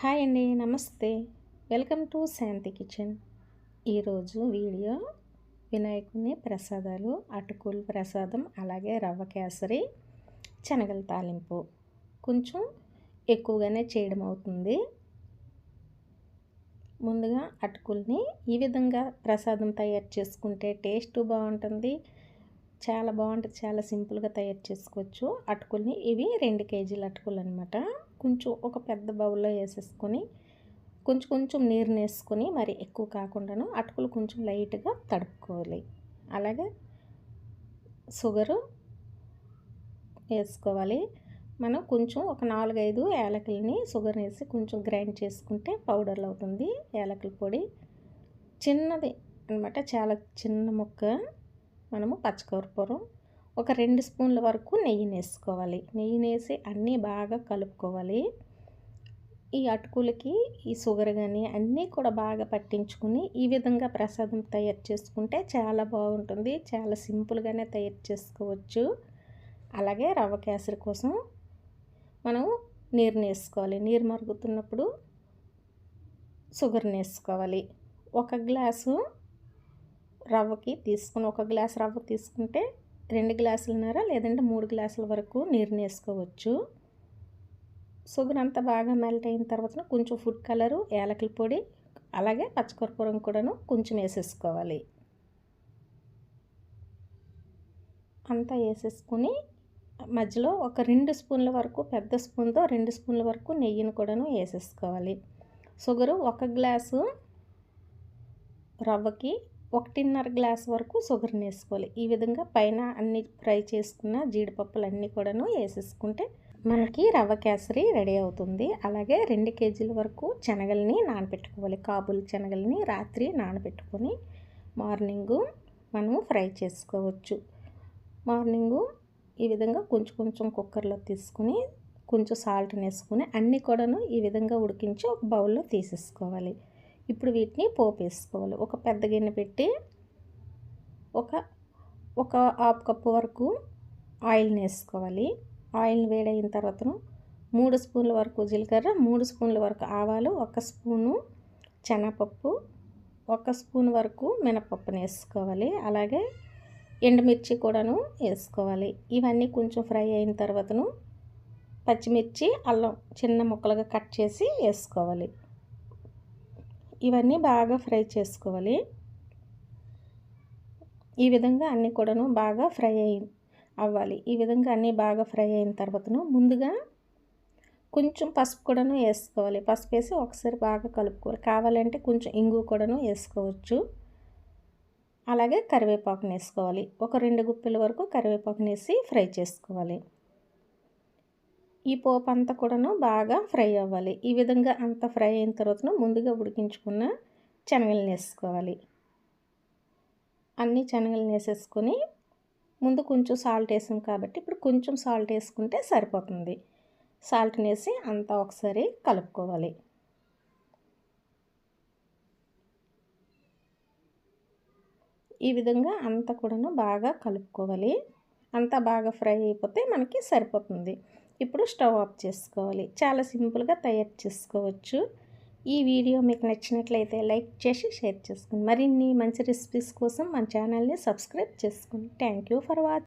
Hi అండి namaste. Welcome to Shanti kitchen. ఈరోజు video వినాయకుని ప్రసాదాలు అటుకులు ప్రసాదం అలాగే రవ్వ కేసరి శనగల తాలింపు. కొంచెం ఎక్కువగానే చేయడం అవుతుంది. ముందుగా అటుకుల్ని ఈ విధంగా ప్రసాదం తయారు చేసుకుంటే టేస్ట్ బాగుంటుంది. చాలా బాగుంటుంది చాలా సింపుల్గా తయారు చేసుకోవచ్చు. అటుకుల్ని ఇవి రెండు కేజీల అటుకులు అనమాట కొంచెం ఒక పెద్ద బౌల్లో వేసేసుకొని కొంచెం కొంచెం నీరుని వేసుకొని మరి ఎక్కువ కాకుండాను అటుకులు కొంచెం లైట్గా తడుపుకోవాలి. అలాగే షుగరు వేసుకోవాలి. మనం కొంచెం ఒక నాలుగైదు ఏలకల్ని షుగర్ వేసి కొంచెం గ్రైండ్ చేసుకుంటే పౌడర్లు అవుతుంది. ఏలకల పొడి చిన్నది అనమాట చాలా చిన్న ముక్క మనము పచ్చకర్పూరం ఒక రెండు స్పూన్ల వరకు నెయ్యి వేసుకోవాలి నెయ్యి వేసి అన్నీ బాగా కలుపుకోవాలి. ఈ అటుకులకి ఈ షుగర్ కానీ అన్నీ కూడా బాగా పట్టించుకుని ఈ విధంగా ప్రసాదం తయారు చేసుకుంటే చాలా బాగుంటుంది. చాలా సింపుల్గానే తయారు చేసుకోవచ్చు. అలాగే రవ్వ కేసరి కోసం మనం నీరు వేసుకోవాలి నీరు మరుగుతున్నప్పుడు షుగర్ని వేసుకోవాలి ఒక గ్లాసు రవ్వకి తీసుకుని ఒక గ్లాస్ రవ్వ తీసుకుంటే రెండు గ్లాసులన్నర? లేదంటే మూడు గ్లాసుల వరకు నీరుని వేసుకోవచ్చు. షుగర్ అంతా బాగా మెల్ట్ అయిన తర్వాత కొంచెం ఫుడ్ కలరు ఏలకల పొడి అలాగే పచ్చకర్పూరం కూడాను కొంచెం వేసేసుకోవాలి. అంతా వేసేసుకొని మధ్యలో ఒక రెండు స్పూన్ల వరకు పెద్ద స్పూన్తో రెండు స్పూన్ల వరకు నెయ్యిని కూడాను వేసేసుకోవాలి. షుగరు ఒక గ్లాసు రవ్వకి ఒకటిన్నర గ్లాస్ వరకు షుగర్ని వేసుకోవాలి. ఈ విధంగా పైన అన్ని ఫ్రై చేసుకున్న జీడిపప్పులు అన్నీ కూడాను వేసేసుకుంటే మనకి రవ్వ కేసరి రెడీ అవుతుంది. అలాగే రెండు కేజీల వరకు శనగల్ని నానబెట్టుకోవాలి కాబుల్ శనగల్ని రాత్రి నానబెట్టుకొని మార్నింగు మనము ఫ్రై చేసుకోవచ్చు. మార్నింగు ఈ విధంగా కొంచెం కొంచెం కుక్కర్లో తీసుకుని కొంచెం సాల్ట్ని వేసుకుని అన్నీ కూడాను ఈ విధంగా ఉడికించి ఒక బౌల్లో తీసేసుకోవాలి. ఇప్పుడు వీటిని పోపు వేసుకోవాలి ఒక పెద్ద గిన్నె పెట్టి ఒక ఒక హాఫ్ కప్పు వరకు ఆయిల్ని వేసుకోవాలి. ఆయిల్ని వేడైన తర్వాత మూడు స్పూన్ల వరకు జీలకర్ర మూడు స్పూన్ల వరకు ఆవాలు ఒక స్పూను శనగపప్పు ఒక స్పూన్ వరకు మినపప్పుని వేసుకోవాలి. అలాగే ఎండుమిర్చి కూడాను వేసుకోవాలి. ఇవన్నీ కొంచెం ఫ్రై అయిన తర్వాతను పచ్చిమిర్చి అల్లం చిన్న ముక్కలుగా కట్ చేసి వేసుకోవాలి. ఇవన్నీ బాగా ఫ్రై చేసుకోవాలి. ఈ విధంగా అన్నీ కూడాను బాగా ఫ్రై అయి అవ్వాలి. ఈ విధంగా అన్నీ బాగా ఫ్రై అయిన తర్వాతను ముందుగా కొంచెం పసుపు కూడాను వేసుకోవాలి. పసుపు వేసి ఒకసారి బాగా కలుపుకోవాలి. కావాలంటే కొంచెం ఇంగు కూడాను వేసుకోవచ్చు. అలాగే కరివేపాకుని వేసుకోవాలి. ఒక రెండు గుప్పెల వరకు కరివేపాకుని వేసి ఫ్రై చేసుకోవాలి. ఈ పోపు అంతా కూడాను బాగా ఫ్రై అవ్వాలి. ఈ విధంగా అంత ఫ్రై అయిన తర్వాత ముందుగా ఉడికించుకున్న శనగలను వేసుకోవాలి. అన్ని శనగలను వేసేసుకొని ముందు కొంచెం సాల్ట్ వేసాం కాబట్టి ఇప్పుడు కొంచెం సాల్ట్ వేసుకుంటే సరిపోతుంది. సాల్ట్ని వేసి అంతా ఒకసారి కలుపుకోవాలి. ఈ విధంగా అంతా కూడాను బాగా కలుపుకోవాలి. అంతా బాగా ఫ్రై అయిపోతే మనకి సరిపోతుంది. ఇప్పుడు స్టవ్ ఆఫ్ చేసుకోవాలి. చాలా సింపుల్గా తయారు చేసుకోవచ్చు. ఈ వీడియో మీకు నచ్చినట్లయితే లైక్ చేసి షేర్ చేసుకోండి మరిన్ని మంచి రెసిపీస్ కోసం మన ఛానల్ని సబ్స్క్రైబ్ చేసుకోండి థ్యాంక్ ఫర్ వాచింగ్